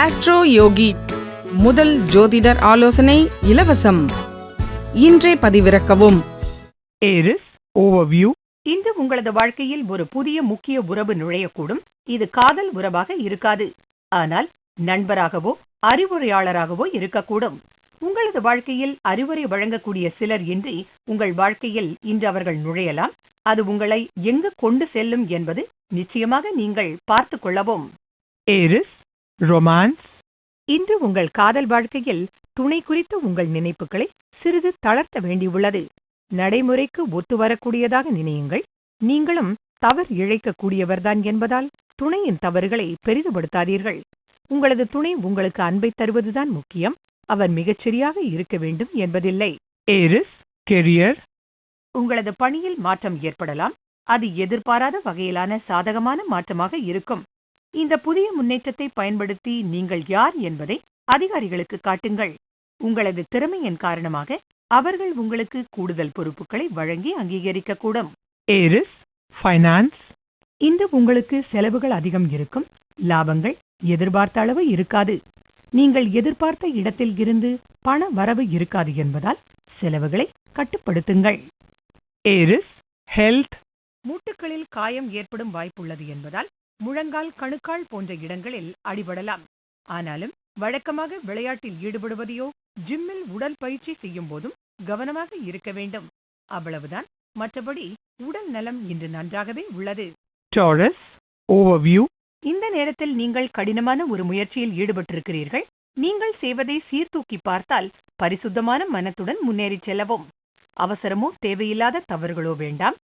Astro யோகி முதல் ஜோதிடர் ஆலோசனை இலவசம். இன்றே பதிவிறக்கவும். ஏரிஸ் ஓவர்வியூ இன்று உங்களது வாழ்க்கையில் ஒரு புதிய முக்கிய உறவு நுழையக்கூடும். இது காதல் உறவாக இருக்காது. ஆனால் நண்பராகவோ அறிவுரையாளராகவோ இருக்கக்கூடும். உங்களது வாழ்க்கையில் அறிவுரை வழங்கக்கூடிய சிலர் இன்றி உங்கள் வாழ்க்கையில் இன்று அவர்கள் நுழையலாம். அது உங்களை எங்கு கொண்டு செல்லும் என்பது நிச்சயமாக நீங்கள் பார்த்து கொள்ளவும். ஏரிஸ் ரொமான்ஸ் இன்று உங்கள் காதல் வாழ்க்கையில் துணை குறித்த உங்கள் நினைப்புகளை சிறிது தளர்த்த வேண்டியுள்ளது. நடைமுறைக்கு ஒத்து வரக்கூடியதாக நினையுங்கள். நீங்களும் தவறு இழைக்கக்கூடியவர்தான் என்பதால் துணையின் தவறுகளை பெரிதுபடுத்தாதீர்கள். உங்களது துணை உங்களுக்கு அன்பை தருவதுதான் முக்கியம். அவர் மிகச்சரியாக இருக்க வேண்டும் என்பதில்லை. ஏரிஸ் கெரியர் உங்களது பணியில் மாற்றம் ஏற்படலாம். அது எதிர்பாராத வகையிலான சாதகமான மாற்றமாக இருக்கும். இந்த புதிய முன்னேற்றத்தை பயன்படுத்தி நீங்கள் யார் என்பதை அதிகாரிகளுக்கு காட்டுங்கள். உங்களது திறமையின் காரணமாக அவர்கள் உங்களுக்கு கூடுதல் பொறுப்புகளை வழங்கி அங்கீகரிக்கக்கூடும். ஏரிஸ் ஃபைனான்ஸ் இன்று உங்களுக்கு செலவுகள் அதிகம் இருக்கும். லாபங்கள் எதிர்பார்த்த அளவு இருக்காது. நீங்கள் எதிர்பார்த்த இடத்தில் இருந்து பண வரவு இருக்காது என்பதால் செலவுகளை கட்டுப்படுத்துங்கள். ஏரிஸ் ஹெல்த் மூட்டுகளில் காயம் ஏற்படும் வாய்ப்புள்ளது என்பதால் முழங்கால் கணுக்கால் போன்ற இடங்களில் அடிபடலாம். ஆனாலும் வழக்கமாக விளையாட்டில் ஈடுபடுவதையோ ஜிம்மில் உடல் பயிற்சி செய்யும் போதும் கவனமாக இருக்க வேண்டும். அவ்வளவுதான். மற்றபடி உடல் நலம் இன்று நன்றாகவே உள்ளது. டாரஸ் ஓவர்வியூ இந்த நேரத்தில் நீங்கள் கடினமான ஒரு முயற்சியில் ஈடுபட்டிருக்கிறீர்கள். நீங்கள் செய்வதை சீர்தூக்கி பார்த்தால் பரிசுத்தமான மனத்துடன் முன்னேறிச் செல்லவும். அவசரமோ தேவையில்லாத தவறுகளோ வேண்டாம்.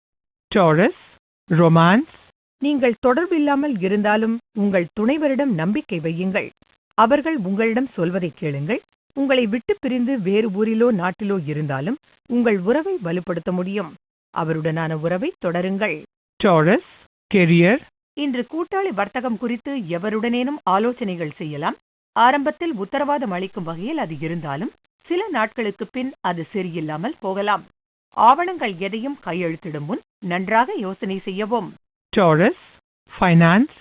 டாரஸ் ரொமான்ஸ் நீங்கள் தொடர்பில்லாமல் இருந்தாலும் உங்கள் துணைவரிடம் நம்பிக்கை வையுங்கள். அவர்கள் உங்களிடம் சொல்வதை கேளுங்கள். உங்களை விட்டு பிரிந்து வேறு ஊரிலோ நாட்டிலோ இருந்தாலும் உங்கள் உறவை வலுப்படுத்த முடியும். அவருடனான உறவை தொடருங்கள். டாரஸ் கெரியர் இன்று கூட்டாளி வர்த்தகம் குறித்து எவருடனேனும் ஆலோசனைகள் செய்யலாம். ஆரம்பத்தில் உத்தரவாதம் அளிக்கும் வகையில் அது இருந்தாலும் சில நாட்களுக்கு பின் அது சரியில்லாமல் போகலாம். ஆவணங்கள் எதையும் கையெழுத்திடும் முன் நன்றாக யோசனை செய்யவும். டாரஸ் ஃபைனான்ஸ்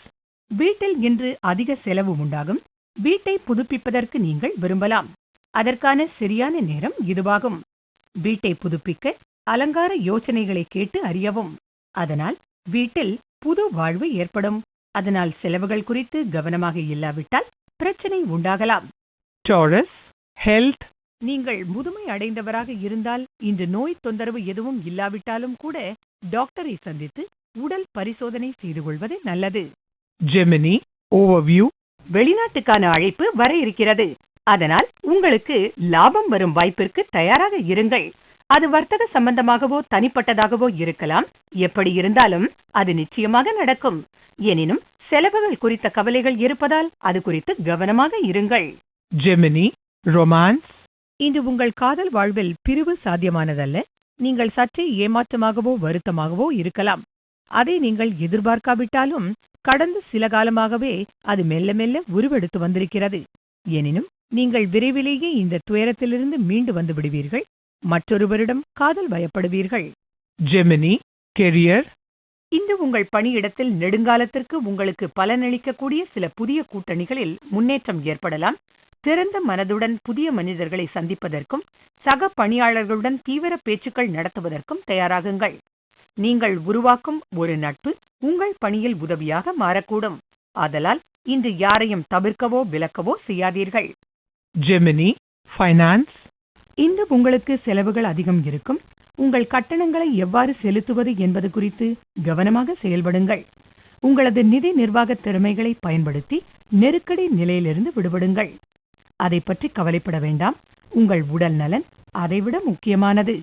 வீட்டில் இன்று அதிக செலவு உண்டாகும். வீட்டை புதுப்பிப்பதற்கு நீங்கள் விரும்பலாம். அதற்கான சரியான நேரம் இதுவாகும். வீட்டை புதுப்பிக்க அலங்கார யோசனைகளை கேட்டு அறியவும். அதனால் வீட்டில் புது வாழ்வு ஏற்படும். அதனால் செலவுகள் குறித்து கவனமாக இல்லாவிட்டால் பிரச்சனை உண்டாகலாம். டாரஸ் ஹெல்த் நீங்கள் முதுமை அடைந்தவராக இருந்தால் இன்று நோய் தொந்தரவு எதுவும் இல்லாவிட்டாலும் கூட டாக்டரை சந்தித்து உடல் பரிசோதனை செய்து கொள்வது நல்லது. ஜெமினி ஓவர்வியூ வெளிநாட்டுக்கான அழைப்பு வர இருக்கிறது. அதனால் உங்களுக்கு லாபம் வரும் வாய்ப்பிற்கு தயாராக இருங்கள். அது வர்த்தக சம்பந்தமாகவோ தனிப்பட்டதாகவோ இருக்கலாம். எப்படி இருந்தாலும் அது நிச்சயமாக நடக்கும். எனினும் செலவுகள் குறித்த கவலைகள் இருப்பதால் அது குறித்து கவனமாக இருங்கள். ஜெமினி ரொமான்ஸ் இன்று உங்கள் காதல் வாழ்வில் பிரிவு சாத்தியமானதல்ல. நீங்கள் சற்றே ஏமாற்றமாகவோ வருத்தமாகவோ இருக்கலாம். அதை நீங்கள் எதிர்பார்க்காவிட்டாலும் கடந்த சில காலமாகவே அது மெல்ல மெல்ல உருவெடுத்து வந்திருக்கிறது. எனினும் நீங்கள் விரைவிலேயே இந்த துயரத்திலிருந்து மீண்டு வந்து விடுவீர்கள். மற்றொருவரிடம் காதல் வயப்படுவீர்கள் ஜெமினி கெரியர் இன்று உங்கள் பணியிடத்தில் நெடுங்காலத்திற்கு உங்களுக்கு பலனளிக்கக்கூடிய சில புதிய கூட்டணிகளில் முன்னேற்றம் ஏற்படலாம். திறந்த மனதுடன் புதிய மனிதர்களை சந்திப்பதற்கும் சக பணியாளர்களுடன் தீவிர பேச்சுக்கள் நடத்துவதற்கும் தயாராகுங்கள். நீங்கள் உருவாக்கும் ஒரு நட்பு உங்கள் பணியில் உதவியாக மாறக்கூடும். ஆதலால் இன்று யாரையும் தவிர்க்கவோ விலக்கவோ செய்யாதீர்கள். ஜெமினி ஃபைனான்ஸ் இன்று உங்களுக்கு செலவுகள் அதிகம் இருக்கும். உங்கள் கட்டணங்களை எவ்வாறு செலுத்துவது என்பது குறித்து கவனமாக செயல்படுங்கள். உங்களது நிதி நிர்வாக திறமைகளை பயன்படுத்தி நெருக்கடி நிலையிலிருந்து விடுபடுங்கள். அதை பற்றி கவலைப்பட வேண்டாம். உங்கள் உடல் நலன் அதைவிட முக்கியமானது.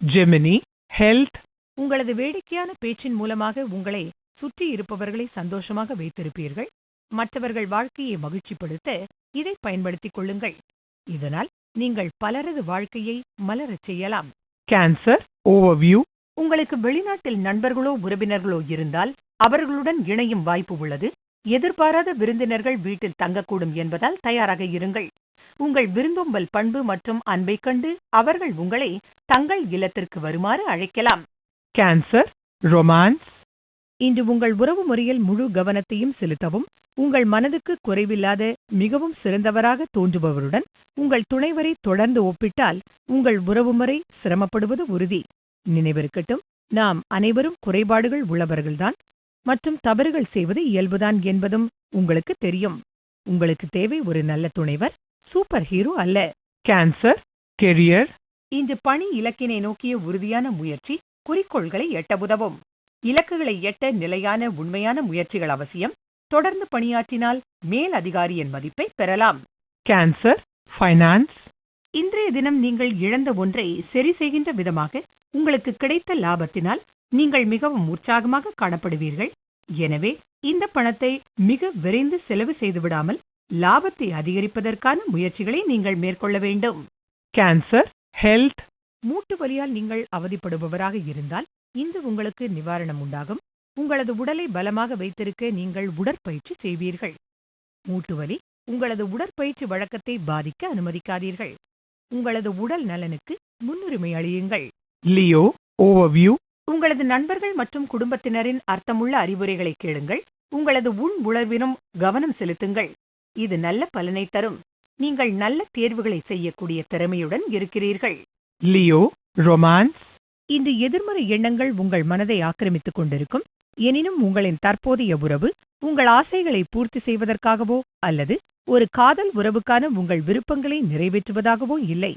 ஜெமினி ஹெல்த் உங்களது வேடிக்கையான பேச்சின் மூலமாக உங்களை சுற்றி இருப்பவர்களை சந்தோஷமாக வைத்திருப்பீர்கள். மற்றவர்கள் வாழ்க்கையை மகிழ்ச்சிப்படுத்த இதை பயன்படுத்திக் கொள்ளுங்கள். இதனால் நீங்கள் பலரது வாழ்க்கையை மலரச் செய்யலாம். கேன்சர் ஓவர்வியூ உங்களுக்கு வெளிநாட்டில் நண்பர்களோ உறவினர்களோ இருந்தால் அவர்களுடன் இணையும் வாய்ப்பு உள்ளது. எதிர்பாராத விருந்தினர்கள் வீட்டில் தங்கக்கூடும் என்பதால் தயாராக இருங்கள். உங்கள் விருந்தோம்பல் பண்பு மற்றும் அன்பைக் கண்டு அவர்கள் உங்களை தங்கள் இல்லத்திற்கு வருமாறு அழைக்கலாம். கேன்சர் ரொமான்ஸ் இன்று உங்கள் உறவு முறையில் முழு கவனத்தையும் செலுத்தவும் உங்கள் மனதுக்கு குறைவில்லாத மிகவும் சிறந்தவராக தோன்றுபவருடன் உங்கள் துணைவரை தொடர்ந்து ஒப்பிட்டால் உங்கள் உறவுமுறை சிரமப்படுவது உறுதி. நினைவிருக்கட்டும் நாம் அனைவரும் குறைபாடுகள் உள்ளவர்கள்தான் மற்றும் தவறுகள் செய்வது இயல்புதான் என்பதும் உங்களுக்கு தெரியும். உங்களுக்கு தேவை ஒரு நல்ல துணைவர் சூப்பர் ஹீரோ அல்ல. Cancer, career, இன்று பணி இலக்கினை நோக்கிய உறுதியான முயற்சி குறிக்கோள்களை எட்ட உதவும். இலக்குகளை எட்ட நிலையான உண்மையான முயற்சிகள் அவசியம். தொடர்ந்து பணியாற்றினால் மேல் அதிகாரியின் மதிப்பை பெறலாம். Cancer, finance, இன்றைய தினம் நீங்கள் இழந்த ஒன்றை சரி செய்கின்ற விதமாக உங்களுக்கு கிடைத்த லாபத்தினால் நீங்கள் மிகவும் உற்சாகமாக காணப்படுவீர்கள். எனவே இந்த பணத்தை மிக விரைந்து செலவு செய்துவிடாமல் லாபத்தை அதிகரிப்பதற்கான முயற்சிகளை நீங்கள் மேற்கொள்ள வேண்டும். Cancer, health, மூட்டு வலியால் நீங்கள் அவதிப்படுபவராக இருந்தால் இன்று உங்களுக்கு நிவாரணம் உண்டாகும். உங்களது உடலை பலமாக வைத்திருக்க நீங்கள் உடற்பயிற்சி செய்வீர்கள். மூட்டு வலி உங்களது உடற்பயிற்சி வழக்கத்தை பாதிக்க அனுமதிக்காதீர்கள். உங்களது உடல் நலனுக்கு முன்னுரிமை அளியுங்கள். Leo, overview, உங்களது நண்பர்கள் மற்றும் குடும்பத்தினரின் அர்த்தமுள்ள அறிவுரைகளை கேளுங்கள். உங்களது உள் உணர்வினும் கவனம் செலுத்துங்கள். இது நல்ல பலனை தரும். நீங்கள் நல்ல தேர்வுகளை செய்யக்கூடிய திறமையுடன் இருக்கிறீர்கள். Leo, romance, இன்று எதிர்மறை எண்ணங்கள் உங்கள் மனதை ஆக்கிரமித்துக் கொண்டிருக்கும். எனினும் உங்களின் தற்போதைய உறவு உங்கள் ஆசைகளை பூர்த்தி செய்வதற்காகவோ அல்லது ஒரு காதல் உறவுக்கான உங்கள் விருப்பங்களை நிறைவேற்றுவதாகவோ இல்லை.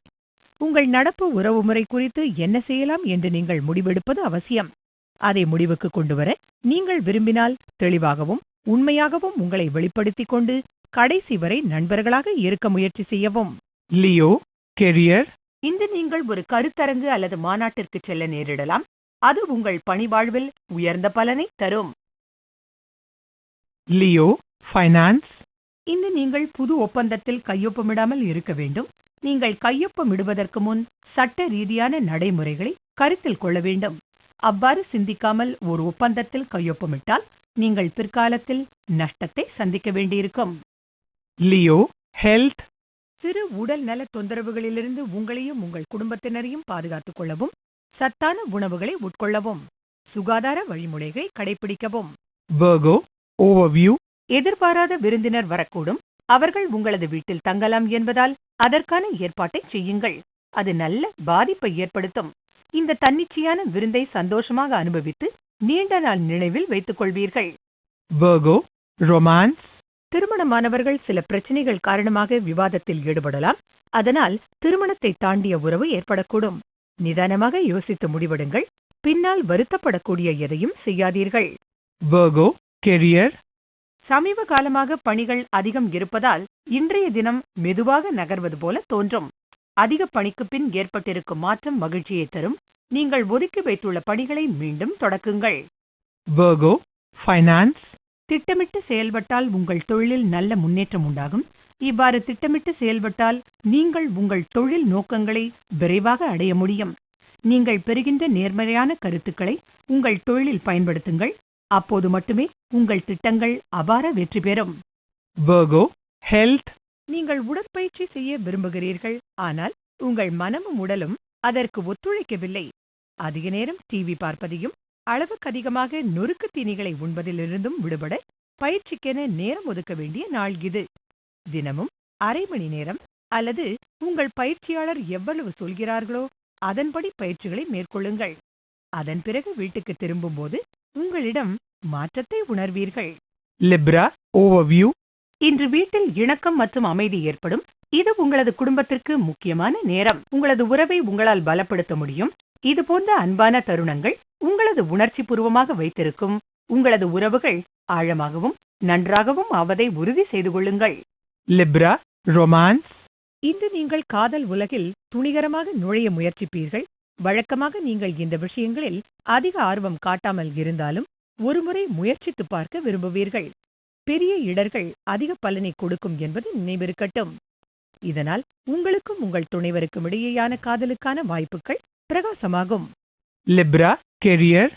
உங்கள் நடப்பு உறவுமுறை குறித்து என்ன செய்யலாம் என்று நீங்கள் முடிவெடுப்பது அவசியம். அதை முடிவுக்கு கொண்டுவர நீங்கள் விரும்பினால் தெளிவாகவும் உண்மையாகவும் உங்களை வெளிப்படுத்திக் கொண்டு கடைசி வரை நண்பர்களாக இருக்க முயற்சி செய்யவும். Leo, career, இன்று நீங்கள் ஒரு கருத்தரங்கு அல்லது மாநாட்டிற்கு செல்ல நேரிடலாம். அது உங்கள் பணி வாழ்வில் உயர்ந்த பலனை தரும். Leo, finance, இன்று நீங்கள் புது ஒப்பந்தத்தில் கையொப்பமிடாமல் இருக்க வேண்டும். நீங்கள் கையொப்பமிடுவதற்கு முன் சட்ட ரீதியான நடைமுறைகளை கருத்தில் கொள்ள வேண்டும். அவ்வாறு சிந்திக்காமல் ஒரு ஒப்பந்தத்தில் கையொப்பமிட்டால் நீங்கள் பிற்காலத்தில் நஷ்டத்தை சந்திக்க வேண்டியிருக்கும். Leo, health, சிறு உடல் நல தொந்தரவுகளிலிருந்து உங்களையும் உங்கள் குடும்பத்தினரையும் பாதுகாத்துக் கொள்ளவும் சத்தான உணவுகளை உட்கொள்ளவும் சுகாதார வழிமுறைகளை கடைபிடிக்கவும். எதிர்பாராத விருந்தினர் வரக்கூடும். அவர்கள் உங்களது வீட்டில் தங்கலாம் என்பதால் அதற்கான ஏற்பாட்டை செய்யுங்கள். அது நல்ல பாதிப்பை ஏற்படுத்தும். இந்த தன்னிச்சையான விருந்தை சந்தோஷமாக அனுபவித்து நீண்ட நாள் நினைவில் வைத்துக் கொள்வீர்கள். Virgo, romance, திருமணமானவர்கள் சில பிரச்சனைகள் காரணமாக விவாதத்தில் ஈடுபடலாம். அதனால் திருமணத்தை தாண்டிய உறவு ஏற்படக்கூடும். நிதானமாக யோசித்து முடிவெடுங்கள். பின்னால் வருத்தப்படக்கூடிய எதையும் செய்யாதீர்கள். Virgo, career, சமீப காலமாக பணிகள் அதிகம் இருப்பதால் இன்றைய தினம் மெதுவாக நகர்வது போல தோன்றும். அதிக பணிக்கு பின் ஏற்பட்டிருக்கும் மாற்றம் மகிழ்ச்சியை தரும். நீங்கள் ஒதுக்கி வைத்துள்ள பணிகளை மீண்டும் தொடக்குங்கள். Finance, திட்டமிட்டு செயல்பட்டால் உங்கள் தொழிலில் நல்ல முன்னேற்றம் உண்டாகும். இவ்வாறு திட்டமிட்டு செயல்பட்டால் நீங்கள் உங்கள் தொழில் நோக்கங்களை விரைவாக அடைய முடியும். நீங்கள் பெறுகின்ற நேர்மறையான கருத்துக்களை உங்கள் தொழிலில் பயன்படுத்துங்கள். அப்போது மட்டுமே உங்கள் திட்டங்கள் அபார வெற்றி பெறும். Virgo, health, நீங்கள் உடற்பயிற்சி செய்ய விரும்புகிறீர்கள். ஆனால் உங்கள் மனமும் உடலும் அதற்கு ஒத்துழைக்கவில்லை. அதிக நேரம் டிவி பார்ப்பதையும் அளவுக்கு அதிகமாக நொறுக்கு தீனிகளை உண்பதிலிருந்தும் விடுபட பயிற்சிக்கென நேரம் ஒதுக்க வேண்டிய நாள் இது. தினமும் அரை மணி நேரம் அல்லது உங்கள் பயிற்சியாளர் எவ்வளவு சொல்கிறார்களோ அதன்படி பயிற்சிகளை மேற்கொள்ளுங்கள். அதன் பிறகு வீட்டுக்கு திரும்பும்போது உங்களிடம் மாற்றத்தை உணர்வீர்கள். Libra, overview, இன்று வீட்டில் இணக்கம் மற்றும் அமைதி ஏற்படும். இது உங்களது குடும்பத்திற்கு முக்கியமான நேரம். உங்களது உறவை உங்களால் பலப்படுத்த முடியும். இது போன்ற அன்பான தருணங்கள் உங்களது உணர்ச்சி பூர்வமாக வைத்திருக்கும் உங்களது உறவுகள் ஆழமாகவும் நன்றாகவும் ஆவதை உறுதி செய்து கொள்ளுங்கள். Libra, romance, இன்று நீங்கள் காதல் உலகில் துணிகரமாக நுழைய முயற்சிப்பீர்கள். வழக்கமாக நீங்கள் இந்த விஷயங்களில் அதிக ஆர்வம் காட்டாமல் இருந்தாலும் ஒருமுறை முயற்சித்து பார்க்க விரும்புவீர்கள். பெரிய இடர்கள் அதிக பலனை கொடுக்கும் என்பது நினைவிருக்கட்டும். இதனால் உங்களுக்கும் உங்கள் துணைவருக்கும் இடையேயான காதலுக்கான வாய்ப்புகள் பிரகாசமாகும். Libra, கெரியர்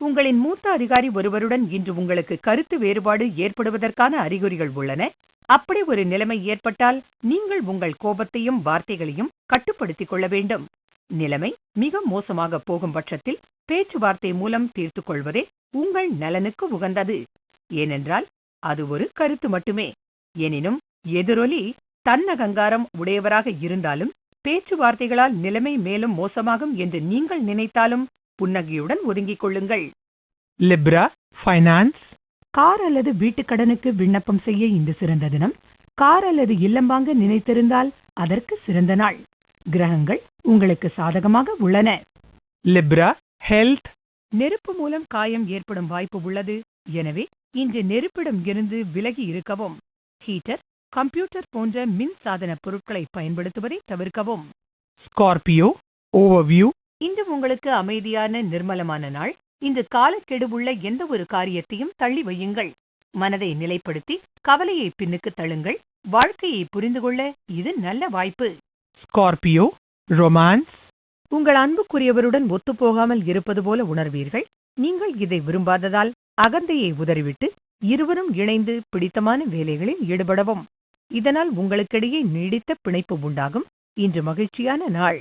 உங்களின் மூத்த அதிகாரி ஒருவருடன் இன்று உங்களுக்கு கருத்து வேறுபாடு ஏற்படுவதற்கான அறிகுறிகள் உள்ளன. அப்படி ஒரு நிலைமை ஏற்பட்டால் நீங்கள் உங்கள் கோபத்தையும் வார்த்தைகளையும் கட்டுப்படுத்திக் கொள்ள வேண்டும். நிலைமை மிக மோசமாக போகும் பட்சத்தில் பேச்சுவார்த்தை மூலம் தீர்த்துக் கொள்வதே உங்கள் நலனுக்கு உகந்தது. ஏனென்றால் அது ஒரு கருத்து மட்டுமே. எனினும் எதிரொலி தன்னகங்காரம் உடையவராக இருந்தாலும் பேச்சுவார்த்தைகளால் நிலைமை மேலும் மோசமாகும் என்று நீங்கள் நினைத்தாலும் புன்னகையுடன் ஒதுங்கிக் கொள்ளுங்கள். Libra, finance, கார் அல்லது வீட்டுக் கடனுக்கு விண்ணப்பம் செய்ய இன்று சிறந்த தினம். கார் அல்லது இல்லம் வாங்க நினைத்திருந்தால் அதற்கு சிறந்த நாள். கிரகங்கள் உங்களுக்கு சாதகமாக உள்ளன. Libra, health, நெருப்பு மூலம் காயம் ஏற்படும் வாய்ப்பு உள்ளது. எனவே இன்று நெருப்பிடம் இருந்து விலகி இருக்கவும். ஹீட்டர் கம்ப்யூட்டர் போன்ற மின் சாதன பொருட்களை பயன்படுத்துவதை தவிர்க்கவும். Scorpio, overview, இன்று உங்களுக்கு அமைதியான நிர்மலமான நாள். இன்று காலக்கெடுவுள்ள எந்த ஒரு காரியத்தையும் தள்ளி வையுங்கள். மனதை நிலைப்படுத்தி கவலையை பின்னுக்கு தள்ளுங்கள். வாழ்க்கையை புரிந்து கொள்ள இது நல்ல வாய்ப்பு. Scorpio, romance, உங்கள் அன்புக்குரியவருடன் ஒத்துப்போகாமல் இருப்பது போல உணர்வீர்கள். நீங்கள் இதை விரும்பாததால் அகந்தையை உதறிவிட்டு இருவரும் இணைந்து பிடித்தமான வேலைகளில் ஈடுபடவும். இதனால் உங்களுக்கிடையே நீடித்த பிணைப்பு உண்டாகும். இன்று மகிழ்ச்சியான நாள்.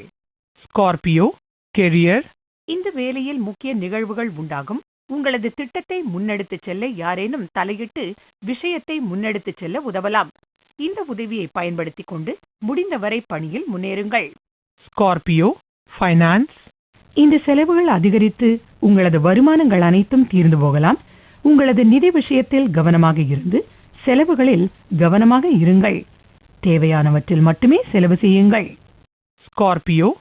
Scorpio, career, இந்த வேலையில் முக்கிய நிகழ்வுகள் உண்டாகும். உங்களது திட்டத்தை முன்னெடுத்துச் செல்ல யாரேனும் தலையிட்டு விஷயத்தை முன்னெடுத்துச் செல்ல உதவலாம். இந்த உதவியை பயன்படுத்திக் கொண்டு முடிந்தவரை பணியில் முன்னேறுங்கள். Scorpio, finance, இந்த செலவுகள் அதிகரித்து உங்களது வருமானங்கள் அனைத்தும் தீர்ந்து போகலாம். உங்களது நிதி விஷயத்தில் கவனமாக இருந்து செலவுகளில் கவனமாக இருங்கள். தேவையானவற்றில் மட்டுமே செலவு செய்யுங்கள். Scorpio,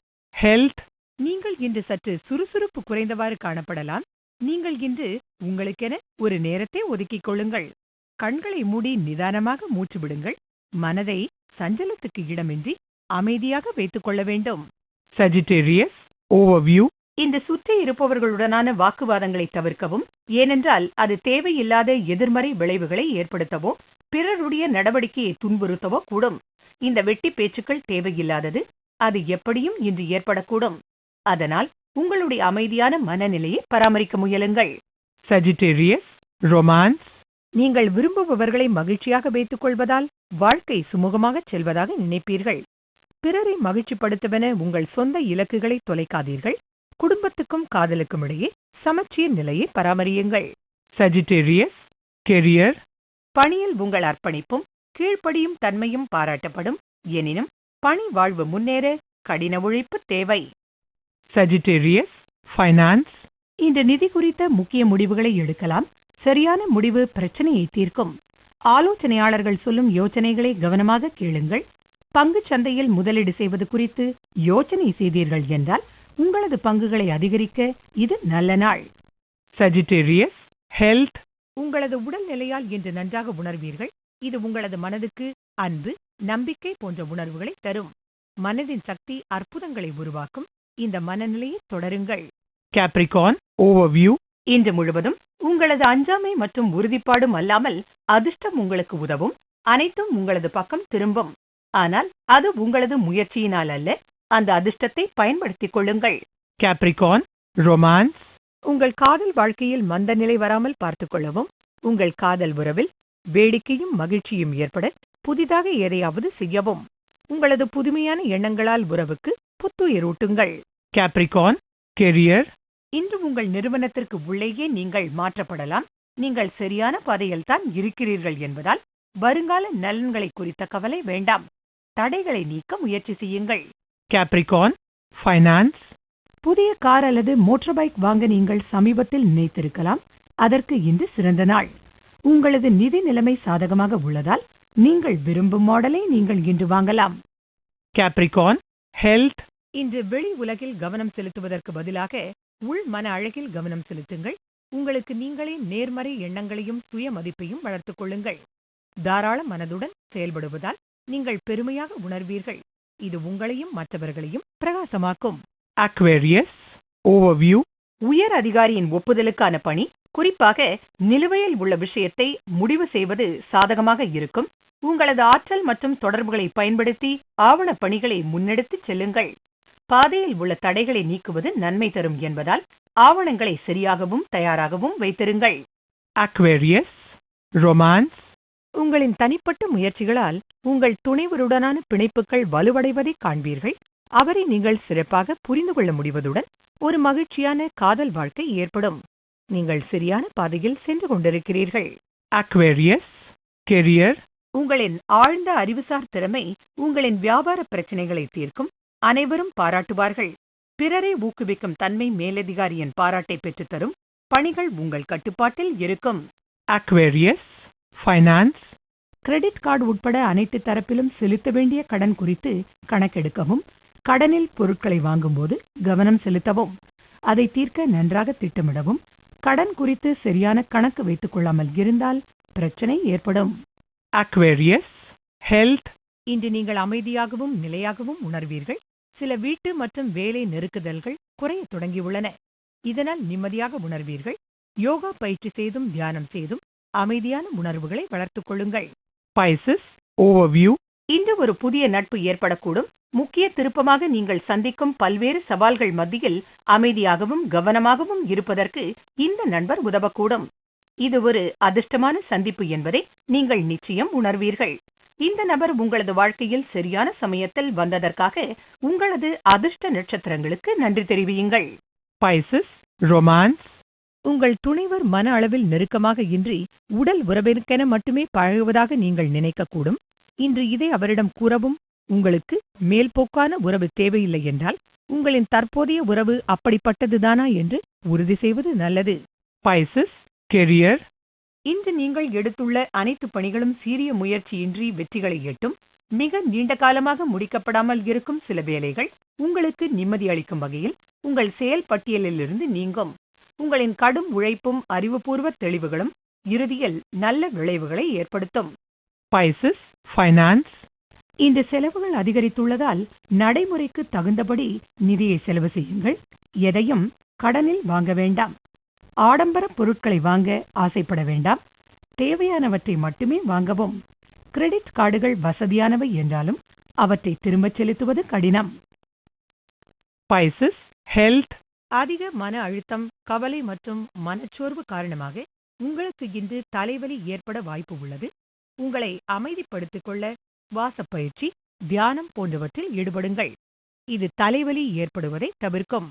health, நீங்கள் இன்று சற்று சுறுசுறுப்பு குறைந்தவாறு காணப்படலாம். நீங்கள் இன்று உங்களுக்கென ஒரு நேரத்தை ஒதுக்கிக் கொள்ளுங்கள். கண்களை மூடி நிதானமாக மூச்சு விடுங்கள் மனதை சஞ்சலத்துக்கு இடமின்றி அமைதியாக வைத்துக் கொள்ள வேண்டும். Sagittarius, overview, இந்த சுற்றி இருப்பவர்களுடனான வாக்குவாதங்களை தவிர்க்கவும் ஏனென்றால் அது தேவையில்லாத எதிர்மறை விளைவுகளை ஏற்படுத்தவோ பிறருடைய நடவடிக்கையை துன்புறுத்தவோ கூடும். இந்த வெட்டி பேச்சுக்கள் தேவையில்லாதது. அது எப்படியும் இன்று ஏற்படக்கூடும். அதனால் உங்களுடைய அமைதியான மனநிலையை பராமரிக்க முயலுங்கள். Sagittarius, romance, நீங்கள் விரும்புபவர்களை மகிழ்ச்சியாக வைத்துக் கொள்வதால் வாழ்க்கை சுமூகமாகச் செல்வதாக நினைப்பீர்கள். பிறரை மகிழ்ச்சிப்படுத்துவென உங்கள் சொந்த இலக்குகளை தொலைக்காதீர்கள். குடும்பத்துக்கும் காதலுக்கும் இடையே சமச்சீர் நிலையை பராமரியுங்கள். Sagittarius, career, பணியில் உங்கள் அர்ப்பணிப்பும் கீழ்ப்படியும் தன்மையும் பாராட்டப்படும். எனினும் பணி வாழ்வு முன்னேற கடின உழைப்பு தேவை. Sagittarius, finance, இன்று நிதி குறித்த முக்கிய முடிவுகளை எடுக்கலாம். சரியான முடிவு பிரச்சனையை தீர்க்கும். ஆலோசனையாளர்கள் சொல்லும் யோசனைகளை கவனமாக கேளுங்கள். பங்குச் சந்தையில் முதலீடு செய்வது குறித்து யோசனை செய்தீர்கள் என்றால் உங்களது பங்குகளை அதிகரிக்க இது நல்ல நாள். Sagittarius, health, உங்களது உடல்நிலையால் இன்று நன்றாக உணர்வீர்கள். இது உங்களது மனதுக்கு அன்பு நம்பிக்கை போன்ற உணர்வுகளை தரும். மனதின் சக்தி அற்புதங்களை உருவாக்கும். இந்த மனநிலையை தொடருங்கள். Capricorn, overview, இன்று முழுவதும் உங்களது அஞ்சாமை மற்றும் உறுதிப்பாடும் அல்லாமல் அதிர்ஷ்டம் உங்களுக்கு உதவும். அனைத்தும் உங்களது பக்கம் திரும்பும். ஆனால் அது உங்களது முயற்சியினால் அல்ல அந்த அதிர்ஷ்டத்தை பயன்படுத்திக் கொள்ளுங்கள். Capricorn, romance, உங்கள் காதல் வாழ்க்கையில் மந்த நிலை வராமல் பார்த்துக் கொள்ளவும். உங்கள் காதல் உறவில் வேடிக்கையும் மகிழ்ச்சியும் ஏற்பட புதிதாக எதையாவது செய்யவும். உங்களது புதுமையான எண்ணங்களால் உறவுக்கு புத்துயிரூட்டுங்கள். Capricorn, career, இன்று உங்கள் நிறுவனத்திற்கு உள்ளேயே நீங்கள் மாற்றப்படலாம். நீங்கள் சரியான பாதையில் தான் இருக்கிறீர்கள் என்பதால் வருங்கால நலன்களை குறித்த கவலை வேண்டாம். தடைகளை நீக்க முயற்சி செய்யுங்கள். Capricorn, finance, புதிய கார் அல்லது மோட்டார் பைக் வாங்க நீங்கள் சமீபத்தில் நினைத்திருக்கலாம். அதற்கு இன்று சிறந்த நாள். உங்களது நிதி நிலைமை சாதகமாக உள்ளதால் நீங்கள் விரும்பும் மாடலை நீங்கள் இன்று வாங்கலாம். Capricorn, health, இன்று வெளி உலகில் கவனம் செலுத்துவதற்கு பதிலாக உள் மன அழகில் கவனம் செலுத்துங்கள். உங்களுக்கு நீங்களே நேர்மறை எண்ணங்களையும் சுய மதிப்பையும் வளர்த்துக் கொள்ளுங்கள். தாராள மனதுடன் செயல்படுவதால் நீங்கள் பெருமையாக உணர்வீர்கள். இது உங்களையும் மற்றவர்களையும் பிரகாசமாக்கும். Aquarius, overview, உயர் அதிகாரியின் ஒப்புதலுக்கான பணி குறிப்பாக நிலுவையில் உள்ள விஷயத்தை முடிவு செய்வது சாதகமாக இருக்கும். உங்களது ஆற்றல் மற்றும் தொடர்புகளை பயன்படுத்தி ஆவணப் பணிகளை முன்னெடுத்துச் செல்லுங்கள். பாதையில் உள்ள தடைகளை நீக்குவது நன்மை தரும் என்பதால் ஆவணங்களை சரியாகவும் தயாராகவும் வைத்திருங்கள். Aquarius, romance, உங்களின் தனிப்பட்ட முயற்சிகளால் உங்கள் துணைவருடனான பிணைப்புகள் வலுவடைவதைக் காண்பீர்கள். அவரை நீங்கள் சிறப்பாக புரிந்து கொள்ள முடிவதுடன் ஒரு மகிழ்ச்சியான காதல் வாழ்க்கை ஏற்படும். நீங்கள் சரியான பாதையில் சென்று கொண்டிருக்கிறீர்கள். Aquarius, career, உங்களின் ஆழ்ந்த அறிவுசார் திறமை உங்களின் வியாபார பிரச்சனைகளை தீர்க்கும். அனைவரும் பாராட்டுவார்கள். பிறரை ஊக்குவிக்கும் தன்மை மேலதிகாரியின் பாராட்டை பெற்றுத்தரும் பணிகள் உங்கள் கட்டுப்பாட்டில் இருக்கும். Aquarius, finance, கிரெடிட் கார்டு உட்பட அனைத்து தரப்பிலும் செலுத்த வேண்டிய கடன் குறித்து கணக்கெடுக்கவும் கடனில் பொருட்களை வாங்கும்போது கவனம் செலுத்தவும் அதை தீர்க்க நன்றாக திட்டமிடவும் கடன் குறித்து சரியான கணக்கு வைத்துக் கொள்ளாமல் இருந்தால் பிரச்சனை ஏற்படும். Aquarius, health, இன்று நீங்கள் அமைதியாகவும் நிலையாகவும் உணர்வீர்கள். சில வீட்டு மற்றும் வேலை நெருக்குதல்கள் குறையத் தொடங்கியுள்ளன. இதனால் நிம்மதியாக உணர்வீர்கள். யோகா பயிற்சி செய்தும் தியானம் செய்தும் அமைதியான உணர்வுகளை வளர்த்துக் கொள்ளுங்கள். Pisces, overview, இன்று ஒரு புதிய நட்பு ஏற்படக்கூடும். முக்கிய திருப்பமாக நீங்கள் சந்திக்கும் பல்வேறு சவால்கள் மத்தியில் அமைதியாகவும் கவனமாகவும் இருப்பதற்கு இந்த நண்பர் உதவக்கூடும். இது ஒரு அதிர்ஷ்டமான சந்திப்பு என்பதை நீங்கள் நிச்சயம் உணர்வீர்கள். இந்த நபர் உங்களது வாழ்க்கையில் சரியான சமயத்தில் வந்ததற்காக உங்களது அதிர்ஷ்ட நட்சத்திரங்களுக்கு நன்றி தெரிவியுங்கள். Pisces, romance, உங்கள் துணைவர் மன அளவில் நெருக்கமாக இன்றி உடல் உறவிற்கென மட்டுமே பழகுவதாக நீங்கள் நினைக்கக்கூடும். இன்று இதை அவரிடம் கூறவும் உங்களுக்கு மேல்போக்கான உறவு தேவையில்லை என்றால் உங்களின் தற்போதைய உறவு அப்படிப்பட்டதுதானா என்று உறுதி செய்வது நல்லது. Pisces, career, இன்று நீங்கள் எடுத்துள்ள அனைத்து பணிகளும் சீரிய முயற்சியின்றி வெற்றிகளை எட்டும். மிக நீண்ட காலமாக முடிக்கப்படாமல் இருக்கும் சில வேலைகள் உங்களுக்கு நிம்மதி அளிக்கும் வகையில் உங்கள் செயல் பட்டியலிலிருந்து நீங்கும். உங்களின் கடும் உழைப்பும் அறிவுபூர்வ தெளிவுகளும் இறுதியில் நல்ல விளைவுகளை ஏற்படுத்தும். Pisces, finance, இந்த செலவுகள் அதிகரித்துள்ளதால் நடைமுறைக்கு தகுந்தபடி நிதியை செலவு செய்யுங்கள். எதையும் கடனில் வாங்க வேண்டாம். ஆடம்பர பொருட்களை வாங்க ஆசைப்பட வேண்டாம். தேவையானவற்றை மட்டுமே வாங்கவும். கிரெடிட் கார்டுகள் வசதியானவை என்றாலும் அவற்றை திரும்பச் செலுத்துவது கடினம். Pisces, health, அதிக மன அழுத்தம் கவலை மற்றும் மனச்சோர்வு காரணமாக உங்களுக்கு இன்று தலைவலி ஏற்பட வாய்ப்பு உள்ளது. உங்களை அமைதிப்படுத்திக் கொள்ள சுவாசப் பயிற்சி தியானம் போன்றவற்றில் ஈடுபடுங்கள். இது தலைவலி ஏற்படுவதை தவிர்க்கும்.